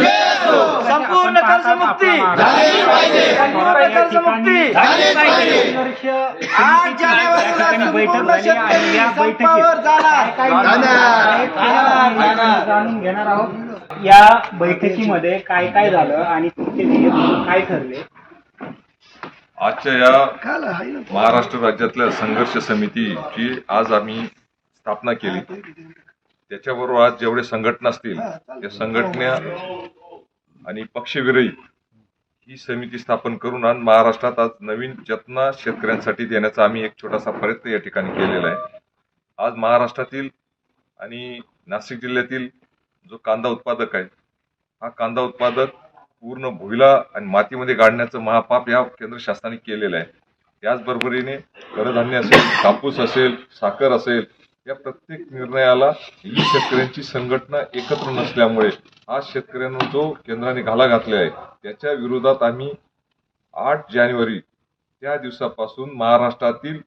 संपूर्ण कर्जमुक्ती संपूर्ण कर्जमुक्ती आठ जानेवारीला संपूर्ण शेतकरी संपावर जाणार. जाणून घेणार आहोत. या बैठकीमध्ये काय काय झालं आणि तुमचे काय ठरले? आजच्या या महाराष्ट्र राज्यातल्या संघर्ष समितीची आज आम्ही स्थापना केली. त्याच्याबरोबर आज जेवढे संघटना असतील त्या संघटना आणि पक्षविरहित ही समिती स्थापन करून आज महाराष्ट्रात आज नवीन चेतना शेतकऱ्यांसाठी देण्याचा आम्ही एक छोटासा प्रयत्न या ठिकाणी केलेला आहे. आज महाराष्ट्रातील आणि नाशिक जिल्ह्यातील जो कांदा उत्पादक आहे हा कांदा उत्पादक पूर्ण भुईला आणि मातीमध्ये गाडण्याचं महापाप या केंद्र शासनाने केलेलं आहे. त्याचबरोबरीने कडधान्य असेल कापूस असेल साखर असेल या प्रत्येक निर्णयाला ही शेतकऱ्यांची संघटना एकत्र नसल्यामुळे आज शेतकऱ्यांना जो केंद्राने घाला घातला आहे त्याच्या विरोधात आम्ही आठ जानेवारी त्या दिवसापासून महाराष्ट्रातील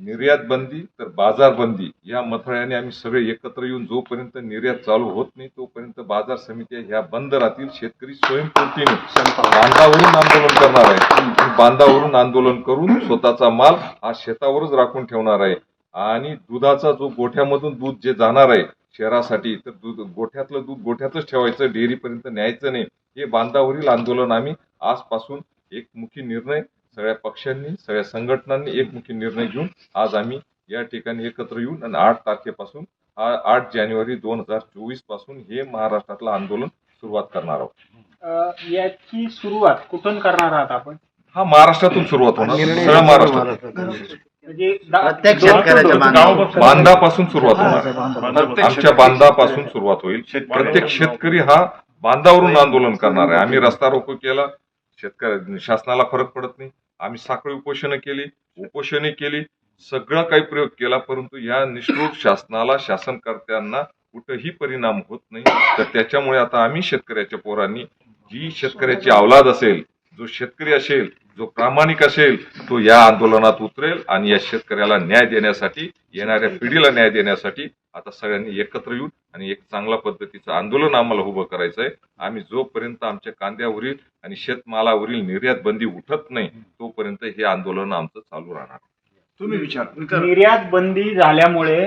निर्यात बंदी तर बाजार बंदी या मथळ्याने आम्ही सगळे एकत्र येऊन जोपर्यंत निर्यात चालू होत नाही तोपर्यंत बाजार समित्या ह्या बंद राहतील. शेतकरी स्वयंपूर्तीने बांधावरून आंदोलन करणार आहे. बांधावरून आंदोलन करून स्वतःचा माल हा शेतावरच राखून ठेवणार आहे. आणि दुधाचा जो गोठ्यामधून दूध जे जाणार आहे शहरासाठी तर दूध गोठ्यातलं दूध गोठ्यातच ठेवायचं डेअरीपर्यंत न्यायचं नाही. हे बांधावरील आंदोलन आम्ही आजपासून एक मुखी निर्णय सगळ्या पक्षांनी सगळ्या संघटनांनी एकमुखी निर्णय घेऊन आज आम्ही या ठिकाणी एकत्र येऊन आणि आठ तारखेपासून आठ जानेवारी दोन हजार चोवीसपासून हे महाराष्ट्रातलं आंदोलन सुरुवात करणार आहोत. याची सुरुवात कुठून करणार आहात आपण? हा महाराष्ट्रातून सुरुवात होणार. सगळं महाराष्ट्रात प्रत्येक शेतकऱ्याच्या. गावोगाव बांधापासून सुरुवात होणार. आमच्या बांधापासून सुरुवात होईल. प्रत्येक शेतकरी हा बांधावरून आंदोलन करणार आहे. आम्ही रस्ता रोको केला. शेतकरी शासनाला फरक पडत नाही. आम्ही साखळी उपोषणं केली. उपोषणे केली. सगळं काही प्रयोग केला परंतु या निष्ठूर शासनाला शासनकर्त्यांना कुठंही परिणाम होत नाही. तर त्याच्यामुळे आता आम्ही शेतकऱ्याच्या पोरांनी जी शेतकऱ्याची अवलाद असेल जो शेतकरी असेल जो प्रामाणिक असेल तो या आंदोलनात उतरेल आणि या शेतकऱ्याला न्याय देण्यासाठी येणाऱ्या पिढीला न्याय देण्यासाठी आता सगळ्यांनी एकत्र येऊन आणि एक चांगल्या पद्धतीचं आंदोलन आम्हाला उभं करायचं आहे आम्ही जोपर्यंत आमच्या कांद्यावरील आणि शेतमालावरील निर्यात बंदी उठत नाही तोपर्यंत हे आंदोलन आमचं चालू राहणार. तुम्ही विचार. निर्यात बंदी झाल्यामुळे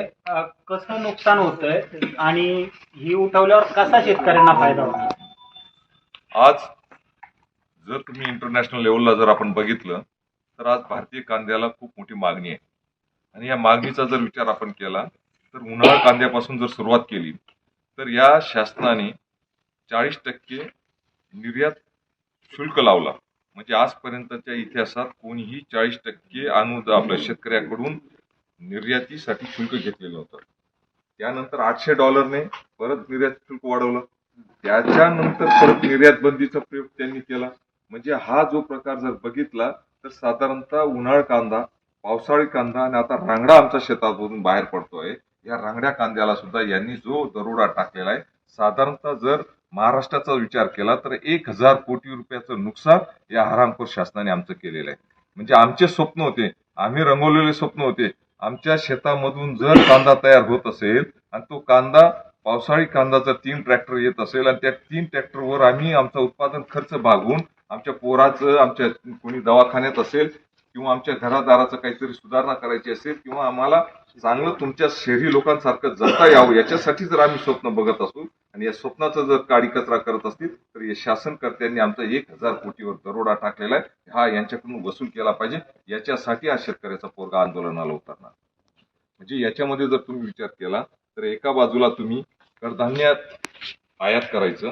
कसं नुकसान होतंय आणि ही उठवल्यावर कसा शेतकऱ्यांना फायदा होतो आज जर तुम्ही इंटरनॅशनल लेवलला जर आपण बघितलं तर आज भारतीय कांद्याला खूप मोठी मागणी आहे. आणि या मागणीचा जर विचार आपण केला तर उन्हाळा कांद्यापासून जर सुरुवात केली तर या शासनाने चाळीस टक्के निर्यात शुल्क लावला. म्हणजे आजपर्यंतच्या इतिहासात कोणीही चाळीस टक्के अनु आपल्या शेतकऱ्याकडून निर्यातीसाठी शुल्क घेतलेलं होतं. त्यानंतर आठशे डॉलरने परत निर्यात शुल्क वाढवलं. त्याच्यानंतर परत निर्यात बंदीचा प्रयोग त्यांनी केला. म्हणजे हा जो प्रकार जर बघितला तर साधारणतः उन्हाळ कांदा पावसाळी कांदा आणि आता रांगडा आमच्या शेतातून बाहेर पडतोय. या रांगड्या कांद्याला सुद्धा यांनी जो दरोडा टाकलेला आहे साधारणतः जर महाराष्ट्राचा विचार केला तर एक हजार कोटी रुपयाचं नुकसान या हरामखोर शासनाने आमचं केलेलं आहे. म्हणजे आमचे स्वप्न होते आम्ही रंगवलेले स्वप्न होते. आमच्या शेतामधून जर कांदा तयार होत असेल आणि तो कांदा पावसाळी कांदाचा तीन ट्रॅक्टर येत असेल आणि त्या तीन ट्रॅक्टरवर आम्ही आमचा उत्पादन खर्च भागवून आमच्या पोराचं आमच्या कोणी दवाखान्यात असेल किंवा आमच्या घरादाराचं काहीतरी सुधारणा करायची असेल किंवा आम्हाला चांगलं तुमच्या शहरी लोकांसारखं जगता यावं याच्यासाठी जर आम्ही स्वप्न बघत असू आणि या स्वप्नाचं जर काडी कचरा करत असतील तर या शासनकर्त्यांनी आमचा एक हजार कोटीवर दरोडा टाकलेला आहे. हा यांच्याकडून वसूल केला पाहिजे. याच्यासाठी हा शेतकऱ्याचा पोरगा आंदोलनाला उतरणार. म्हणजे याच्यामध्ये जर तुम्ही विचार केला तर एका बाजूला तुम्ही कडधान्यात आयात करायचं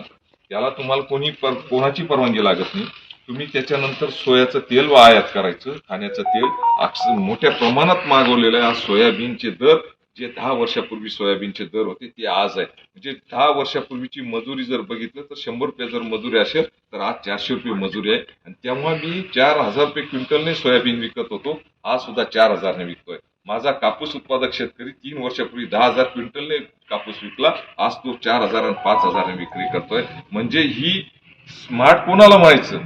त्याला तुम्हाला कोणी पर कोणाची परवानगी लागत नाही. तुम्ही त्याच्यानंतर सोयाचं तेल व आयात करायचं. खाण्याचं तेल अक्ष- मोठ्या प्रमाणात मागवलेलं आहे. आज सोयाबीनचे दर जे दहा वर्षापूर्वी सोयाबीनचे दर होते ते आज आहे. म्हणजे दहा वर्षापूर्वीची मजुरी जर बघितलं तर शंभर रुपये जर मजुरी असेल तर आज चारशे रुपये मजुरी आहे. आणि तेव्हा मी चार हजार रुपये क्विंटलने सोयाबीन विकत होतो. आज सुद्धा चार हजारने विकतोय. माझा कापूस उत्पादक शेतकरी तीन वर्षापूर्वी दहा हजार क्विंटलने कापूस विकला. आज तो चार हजार आणि पाच हजाराने विक्री करतोय. म्हणजे ही स्मार्ट कोणाला म्हणायचं?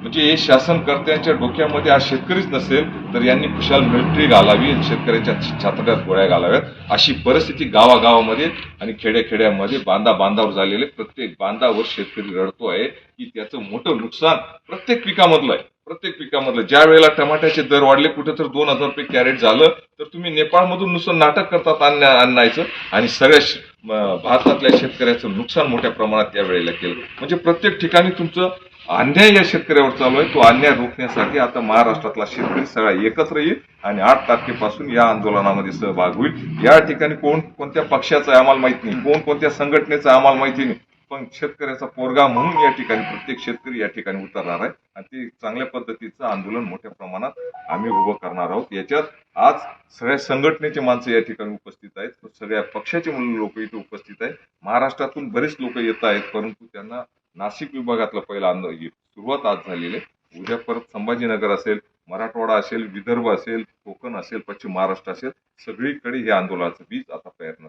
म्हणजे हे शासनकर्त्यांच्या डोक्यामध्ये आज शेतकरीच नसेल तर यांनी खुशाल मिलिटरी घालावी शेतकऱ्यांच्या छातड्यात गोळ्या घालाव्यात. अशी परिस्थिती गावागावामध्ये आणि खेड्याखेड्यामध्ये बांधा बांधावर झालेले प्रत्येक बांधावर शेतकरी रडतो आहे की त्याचं मोठं नुकसान प्रत्येक पिकामधलं आहे. प्रत्येक पिकामधलं. ज्या वेळेला टमाट्याचे दर वाढले कुठे तर दोन हजार रुपये कॅरेट झालं तर तुम्ही नेपाळमधून नुसतं नाटक करतात आणण्या आणायचं आणि सगळ्या भारतातल्या शेतकऱ्याचं नुकसान मोठ्या प्रमाणात त्या वेळेला केलं. म्हणजे प्रत्येक ठिकाणी तुमचं अन्याय या शेतकऱ्यावर चालू आहे. तो अन्याय रोखण्यासाठी आता महाराष्ट्रातला शेतकरी सगळा एकत्र येईल आणि आठ तारखेपासून या आंदोलनामध्ये सहभाग होईल. या ठिकाणी कोण कोणत्या पक्षाचं आम्हाला माहीत नाही. कोण कोणत्या संघटनेचं आम्हाला माहिती नाही. पण शेतकऱ्याचा पोरगा म्हणून या ठिकाणी प्रत्येक शेतकरी या ठिकाणी उतरणार आहे. आणि ते चांगल्या पद्धतीचं आंदोलन मोठ्या प्रमाणात आम्ही उभं करणार आहोत. याच्यात आज सगळ्या संघटनेचे माणसं या ठिकाणी उपस्थित आहेत. सगळ्या पक्षाचे लोक इथे उपस्थित आहेत. महाराष्ट्रातून बरेच लोक येत आहेत परंतु त्यांना नाशिक विभागातलं पहिला आंदोलन सुरुवात आज झालेली आहे. उद्या परत संभाजीनगर असेल मराठवाडा असेल विदर्भ असेल कोकण असेल पश्चिम महाराष्ट्र असेल सगळीकडे हे आंदोलनाचं बीज आता प्रयत्न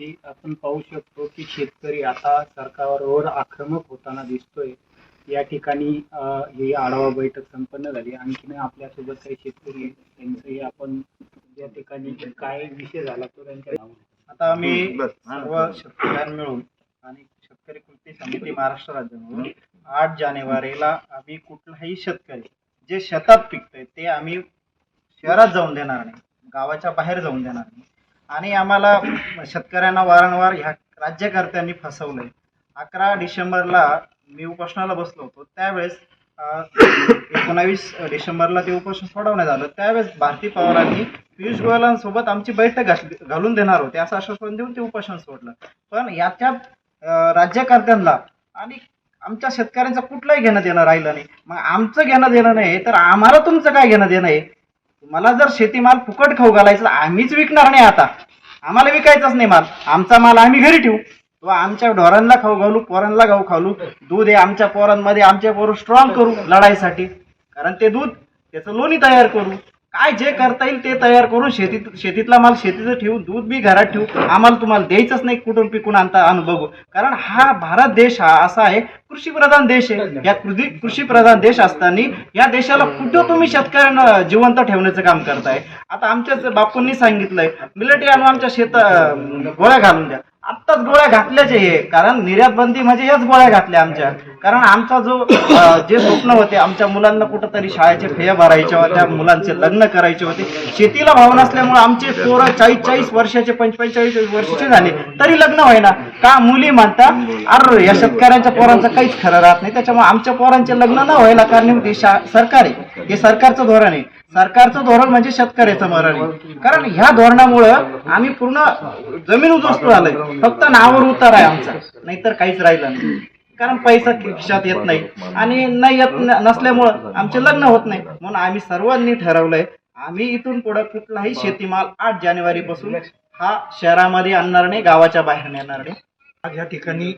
की आपण पाहू शकतो की शेतकरी आता सरकारवर आक्रमक होताना दिसतोय. या ठिकाणी ही आढावा बैठक संपन्न झाली. आणखीन आपल्यासोबत काही शेतकरी त्यांचंही आपण या ठिकाणी काय विषय झाला तो त्यांच्या आता आम्ही सर्व शेतकऱ्यांना मिळून आणि शेतकरी कृती समिती महाराष्ट्र राज्य मिळून आठ जानेवारीला आम्ही कुठलाही शेतकरी जे शेतात पिकतंय ते आम्ही शहरात जाऊन देणार नाही गावाच्या बाहेर जाऊन देणार नाही. आणि आम्हाला शेतकऱ्यांना वारंवार ह्या राज्यकर्त्यांनी फसवलंय. अकरा डिसेंबरला मी उपोषणाला बसलो होतो. त्यावेळेस एकोणावीस डिसेंबरला ते उपोषण सोडवण्यात आलं. त्यावेळेस भारती पवारांनी पियुष गोयलांसोबत आमची बैठक घालून देणार होते. असं आश्वासन देऊन ते उपोषण सोडलं. पण याच्यात राज्यकर्त्यांना आणि आमच्या शेतकऱ्यांचं कुठलंही घेणं देणं राहिलं नाही. मग आमचं घेणं देणं नाही तर आम्हाला तुमचं काय घेणं देणं आहे? मला जर शेतीमाल फुकट खाऊ घालायचं आम्हीच विकणार नाही आता. आम्हाला विकायचाच नाही माल. आमचा माल आम्ही घरी ठेवू. तो आमच्या ढोरांना खाऊ घालू पोरांना खाऊ घालू. दूध आहे आमच्या पोरांमध्ये आमच्या पोरं स्ट्रॉंग करू लढाईसाठी. कारण ते दूध त्याचं लोणी तयार करू. काय जे करता येईल ते तयार करून शेतीत शेतीतला माल शेतीचं ठेवून दूध बी घरात ठेवू आम्हाला तुम्हाला द्यायचंच नाही कुठून पिकून आणता आणू बघू. कारण हा भारत देश हा असा आहे कृषी प्रधान देश आहे. या कृषी कृषी प्रधान देश असताना या देशाला कुठं तुम्ही शेतकऱ्यांना जिवंत ठेवण्याचं काम करताय? आता आमच्याच बापूंनी सांगितलंय मिलिटरी आणून आमच्या शेत गोळ्या घालून द्या. आत्ताच गोळ्या घातल्याचे हे. कारण निर्यात बंदी म्हणजे याच गोळ्या घातल्या आमच्या. कारण आमचा जो जे स्वप्न होते आमच्या मुलांना कुठंतरी शाळेचे फेया भरायच्या होत्या मुलांचे लग्न करायचे होते. शेतीला भाव नसल्यामुळे आमचे पोरं चाळीस चाळीस वर्षाचे पंचेचाळीस वर्षाचे झाले. तरी लग्न व्हायना का मुली म्हणतात अरे या शेतकऱ्यांच्या पोरांचं काहीच खरं राहत नाही. त्याच्यामुळे आमच्या पोरांचे लग्न न व्हायला कारण हे शा- सरकार आहे. हे सरकारचं धोरण आहे. सरकारचं धोरण म्हणजे शेतकऱ्याचं मरण कारण ह्या धोरणामुळं आम्ही पूर्ण जमीन उद्ध्वस्त झालंय. फक्त नावावर उतार आहे आमचा. नाहीतर काहीच राहिलं नाही. कारण पैसा खिशात येत नाही. आणि नाही येत न- नसल्यामुळं आमचे लग्न होत नाही. म्हणून आम्ही सर्वांनी ठरवलंय आम्ही इथून पुढे कुठलाही शेतीमाल आठ जानेवारी पासून हा शहरामध्ये आणणार नाही गावाच्या बाहेर नेणार नाही. आज या ठिकाणी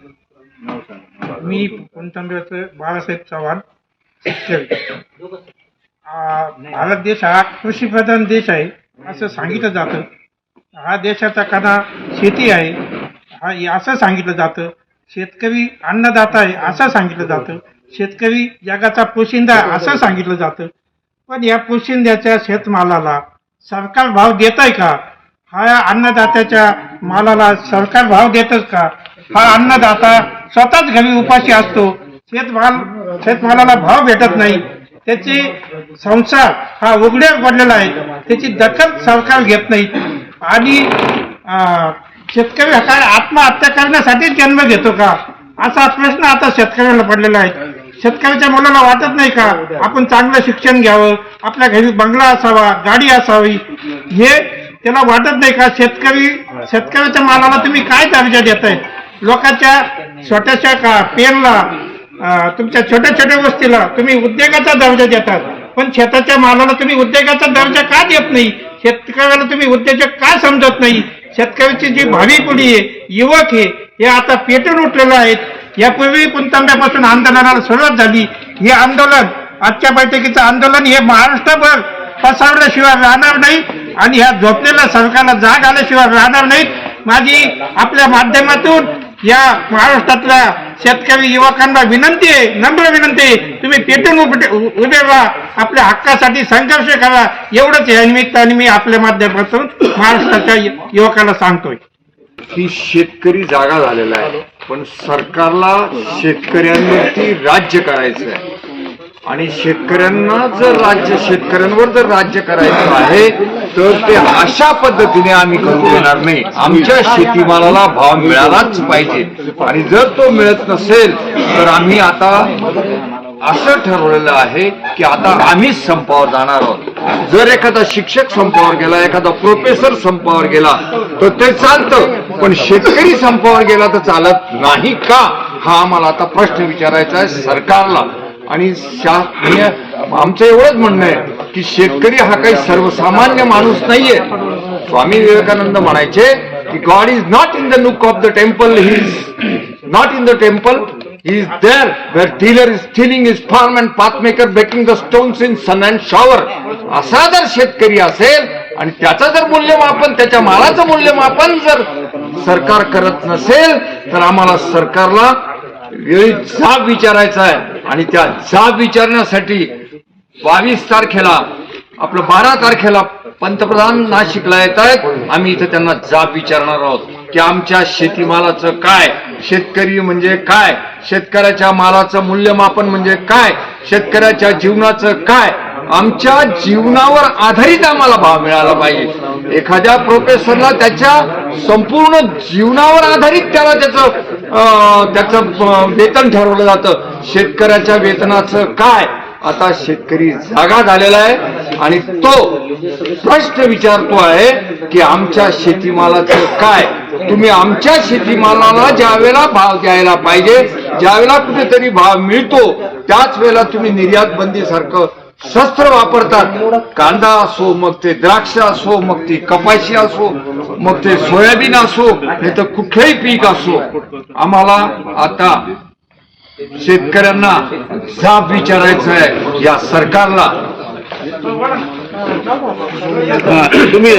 मी पुणतांब्याचं बाळासाहेब चव्हाण शिक्षक. भारत देश हा कृषीप्रधान देश आहे असं सांगितलं जातं. हा देशाचा कणा शेती आहे हा असं सांगितलं जातं. शेतकरी अन्नदाता आहे असं सांगितलं जातं. शेतकरी जगाचा पोशिंदा असं सांगितलं जातं. पण या पोशिंद्याच्या शेतमालाला सरकार भाव देत आहे का? हा अन्नदात्याच्या मालाला सरकार भाव देतच का? हा अन्नदाता स्वतःच घरी उपाशी असतो. शेतमाल शेतमालाला भाव भेटत नाही. त्याचे संसार हा उघड्या पडलेला आहे. त्याची दखल सरकार घेत नाही. आणि शेतकरी हा काय आत्महत्या करण्यासाठीच जन्म घेतो का? असा प्रश्न आता शेतकऱ्याला पडलेला आहे. शेतकऱ्याच्या मुलाला वाटत नाही का? आपण चांगलं शिक्षण घ्यावं आपल्या घरी बंगला असावा गाडी असावी. हे त्याला वाटत नाही का? शेतकरी शेतकऱ्याच्या मालाला तुम्ही काय दर्जा देताय? लोकांच्या छोट्याशा का? पेनला तुमच्या छोट्या छोट्या वस्तीला तुम्ही उद्योगाचा दर्जा देतात. पण शेताच्या मालाला तुम्ही उद्योगाचा दर्जा का देत नाही? शेतकऱ्याला तुम्ही उद्योजक का समजत नाही? शेतकऱ्याची जी भावी पिढी आहे युवक आहे हे आता पेटून उठलेलं आहेत. यापूर्वी पुणतांब्यापासून आंदोलनाला सुरुवात झाली. हे आंदोलन आजच्या बैठकीचं आंदोलन हे महाराष्ट्रभर पसरल्याशिवाय राहणार नाही आणि ह्या झोपलेल्या सरकारला जाग आल्याशिवाय राहणार नाहीत माझी आपल्या माध्यमातून या महाराष्ट्रातल्या शेतकरी युवकांना विनंती आहे नम्र विनंती आहे तुम्ही पेटून उभे उभे राहा आपल्या हक्कासाठी संघर्ष करा एवढंच या निमित्ताने मी आपल्या माध्यमातून महाराष्ट्राच्या युवकाला सांगतोय. ही शेतकरी जागा झालेला आहे. पण सरकारला शेतकऱ्यांवरती राज्य करायचं आहे आणि शेतकऱ्यांना जर राज्य शेतकऱ्यांवर जर राज्य करायचं आहे तर ते अशा पद्धतीने आम्ही करू देणार नाही. आमच्या शेतीमालाला भाव मिळालाच पाहिजे. आणि जर तो मिळत नसेल तर आम्ही आता असं ठरवलेलं आहे की आता आम्हीच संपावर जाणार आहोत. जर एखादा शिक्षक संपावर गेला एखादा प्रोफेसर संपावर गेला तर ते चालतं. पण शेतकरी संपावर गेला तर चालत नाही का? हा आम्हाला आता प्रश्न विचारायचा आहे सरकारला. आणि शा- आमचं एवढंच म्हणणं आहे की शेतकरी हा काही सर्वसामान्य माणूस नाहीये स्वामी विवेकानंद म्हणायचे की God is not in the look of the temple he is not in the temple He is there where dealer is stealing his farm and pathmaker breaking the stones in sun and shower. असा जर शेतकरी असेल आणि त्याचं जर मूल्यमापन त्याच्या मालाचं मूल्यमापन जर सरकार करत नसेल तर आम्हाला सरकारला वेळी जाब विचारायचा आहे. आणि त्या जाब विचारण्यासाठी बावीस तारखेला आपलं बारा तारखेला पंतप्रधान नाशिकला येत आहेत. आम्ही इथं त्यांना जाब विचारणार आहोत की आमच्या शेतीमालाचं काय शेतकरी म्हणजे काय शेतकऱ्याच्या मालाचं मूल्यमापन म्हणजे काय शेतकऱ्याच्या जीवनाचं काय आमच्या जीवनावर आधारित आम्हाला भाव मिळाला पाहिजे. एखाद्या प्रोफेसरला त्याच्या संपूर्ण जीवनावर आधारित त्याला त्याचं त्याचं वेतन ठरवलं जातं. शेतकऱ्याच्या वेतनाचं काय? आता शेतकरी जागा झालेला आहे आणि तो प्रश्न विचारतो आहे की आमच्या शेतीमालाचं काय? तुम्ही आमच्या शेतीमालाला ज्या वेळेला भाव द्यायला पाहिजे ज्यावेळेला कुठेतरी भाव मिळतो त्याच वेळेला तुम्ही निर्यात बंदीसारखं शस्त्र वापरतात. कांदा असो मग ते द्राक्ष असो मग ती कपाशी असो मग ते सोयाबीन असो नाही तर कुठलंही पीक असो. आम्हाला आता शेतकऱ्यांना जाब विचारायचं आहे. या सरकारला. तुम्ही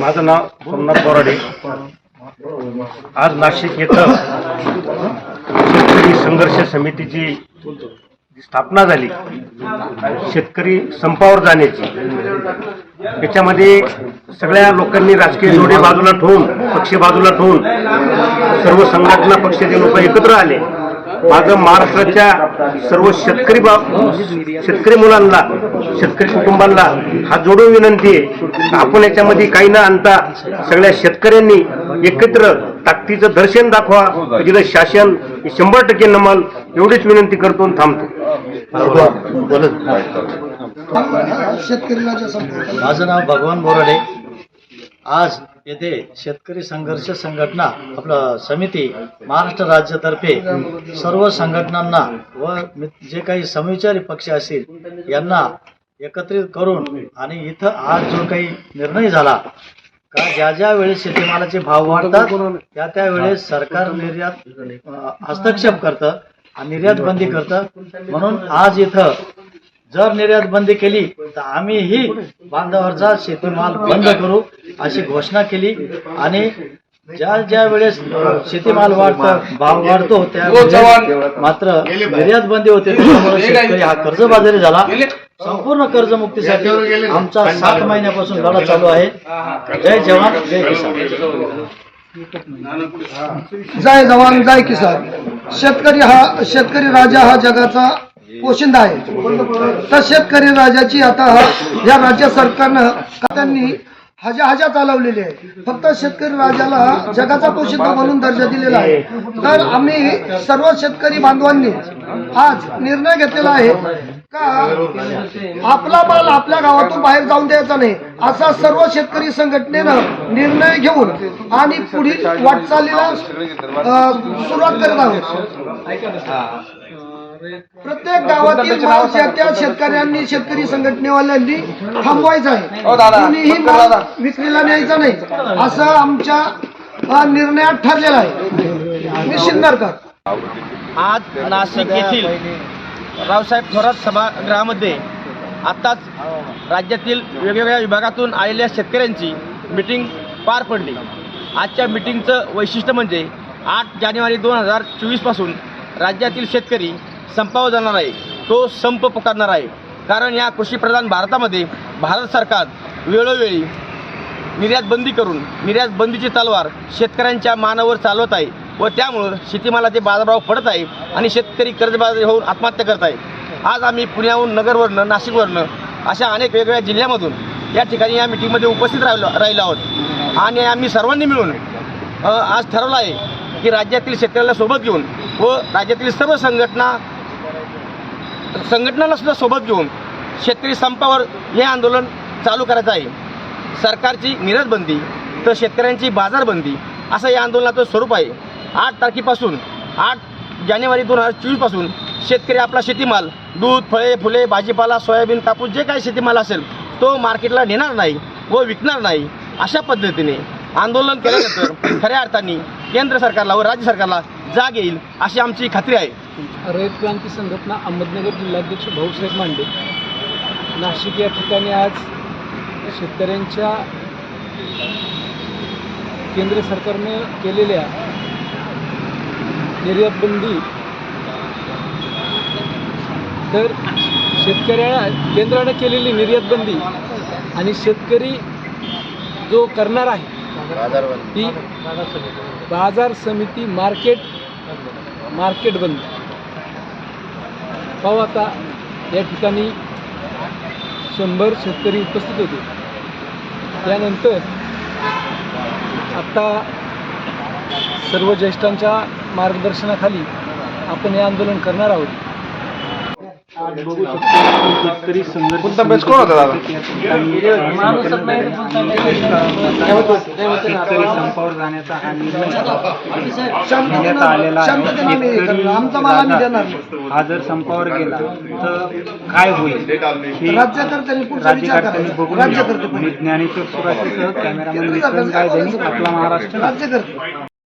माझं नाव सोमनाथ बोराडे. आज नाशिक येथं शेतकरी संघर्ष समितीची स्थापना झाली शेतकरी संपावर जाण्याची त्याच्यामध्ये सगळ्या लोकांनी राजकीय जोडे बाजूला ठेवून पक्ष बाजूला ठेवून सर्व संघटना पक्षाचे लोक एकत्र आले माझं महाराष्ट्राच्या सर्व शेतकरी शेतकरी मुलांना शेतकरी कुटुंबांना हा जोडून विनंती आहे आपण याच्यामध्ये काही न आणता सगळ्या शेतकऱ्यांनी एकत्र ताकदीचं दर्शन दाखवा जिथं शासन शंभर टक्के नमल एवढीच विनंती करतो आणि थांबतो. माझं नाव भगवान बोराडे. आज येथे शेतकरी संघर्ष संघटना आपलं समिती महाराष्ट्र राज्यातर्फे सर्व संघटनांना व जे काही समविचारी पक्ष असतील यांना एकत्रित करून आणि इथं आज जो काही निर्णय झाला का ज्या ज्या वेळेस शेतीमालाचे भाव वाढतात त्या त्या वेळेस सरकार निर्यात हस्तक्षेप करतं आणि निर्यात बंदी करतं. म्हणून आज इथं जर निर्यात बंदी केली तर आम्हीही बांधावरचा शेतीमाल बंद करू अशी घोषणा केली. आणि ज्या ज्या वेळेस शेतीमाल वाढतो भाव वाढतो त्या मात्र निर्यात बंदी होते शेतकरी हा कर्जबाजारी झाला. संपूर्ण कर्जमुक्तीसाठी आमचा सात महिन्यापासून लढा चालू आहे. जय जवान जय किसान. जय जवान जय किसान. शेतकरी हा शेतकरी राजा हा जगाचा पोशिंदा आहे. तर शेतकरी राजाची आता या राज्य सरकारनं त्यांनी हजा हजा चालवलेली आहे. फक्त शेतकरी राजाला जगाचा पोषिंदा म्हणून दर्जा दिलेला आहे. तर आम्ही सर्व शेतकरी बांधवांनी आज निर्णय घेतलेला आहे का आपला माल आपल्या गावातून बाहेर जाऊन द्यायचा नाही असा सर्व शेतकरी संघटनेनं निर्णय घेऊन आणि पुढील वाटचालीला सुरुवात करत आहोत. प्रत्येक गावातील माल त्या त्या शेतकऱ्यांनी शेतकरी संघटनेवाल्यांनी थांबवायचा आहे. कुणीही माल विक्रीला न्यायचा नाही. असं आमच्या अ, निर्णयात ठरलेलं आहे. मी शिंदरकर आज नाशिक येथील रावसाहेब थोरात सभागृहामध्ये आत्ताच राज्यातील वेगवेगळ्या विभागातून आलेल्या शेतकऱ्यांची मिटिंग पार पडली. आजच्या मिटिंगचं वैशिष्ट्य म्हणजे आठ जानेवारी दोन हजार चोवीसपासून राज्यातील शेतकरी संपावा जाणार आहे. तो संप पुकारणार आहे. कारण या कृषीप्रधान भारतामध्ये भारत सरकार वेळोवेळी निर्यात बंदी करून निर्यात बंदीची तलवार शेतकऱ्यांच्या मानावर चालवत आहे व त्यामुळं शेतीमालाचे बाजारभाव पडत आहे आणि शेतकरी कर्जबाजारी होऊन आत्महत्या करत आहे. आज आम्ही पुण्याहून नगरवरनं नाशिकवरनं अशा अनेक वेगवेगळ्या जिल्ह्यामधून या ठिकाणी या मिटिंगमध्ये उपस्थित राहिलो राहिलो आहोत. आणि आम्ही सर्वांनी मिळून आज ठरवलं आहे की राज्यातील शेतकऱ्याला सोबत घेऊन व राज्यातील सर्व संघटना संघटनाला सुद्धा सोबत घेऊन शेतकरी संपावर हे आंदोलन चालू करायचं आहे. सरकारची निर्यात बंदी तर शेतकऱ्यांची बाजारबंदी असं या आंदोलनाचं स्वरूप आहे. आठ तारखेपासून आठ जानेवारी दोन हजार चोवीसपासून शेतकरी आपला शेतीमाल दूध फळे फुले भाजीपाला सोयाबीन कापूस जे काही शेतीमाल असेल तो मार्केटला नेणार नाही व विकणार नाही अशा पद्धतीने आंदोलन केल्यानंतर खऱ्या अर्थाने केंद्र सरकारला व राज्य सरकारला जाग येईल अशी आमची खात्री आहे. रयत क्रांती संघटना अहमदनगर जिल्हाध्यक्ष भाऊसाहेब मांडे. नाशिक या ठिकाणी आज शेतकऱ्यांच्या केंद्र सरकारने केलेल्या निर्यातबंदी तर शेतकऱ्या केंद्राने केलेली निर्यातबंदी आणि शेतकरी जो करणार आहे ती बाजार समिती मार्केट मार्केट बंद. पाहू आता या ठिकाणी शंभर शेतकरी उपस्थित होते. त्यानंतर आत्ता सर्व ज्येष्ठांच्या मार्गदर्शनाखाली आपण हे आंदोलन करणार आहोत आज बघू शकतो शेतकरी संघर्ष कोण होता शेतकरी संपावर जाण्याचा हा निर्णय आलेला आहे. जर संपावर गेला तर काय होईल हे राज्यकर्त्यांनी बघून राज्यकर्ते मी ज्ञानेश्वर सुराशीसह कॅमेरामन विक्रम गायधनी आपला महाराष्ट्र. राज्यकर्ते.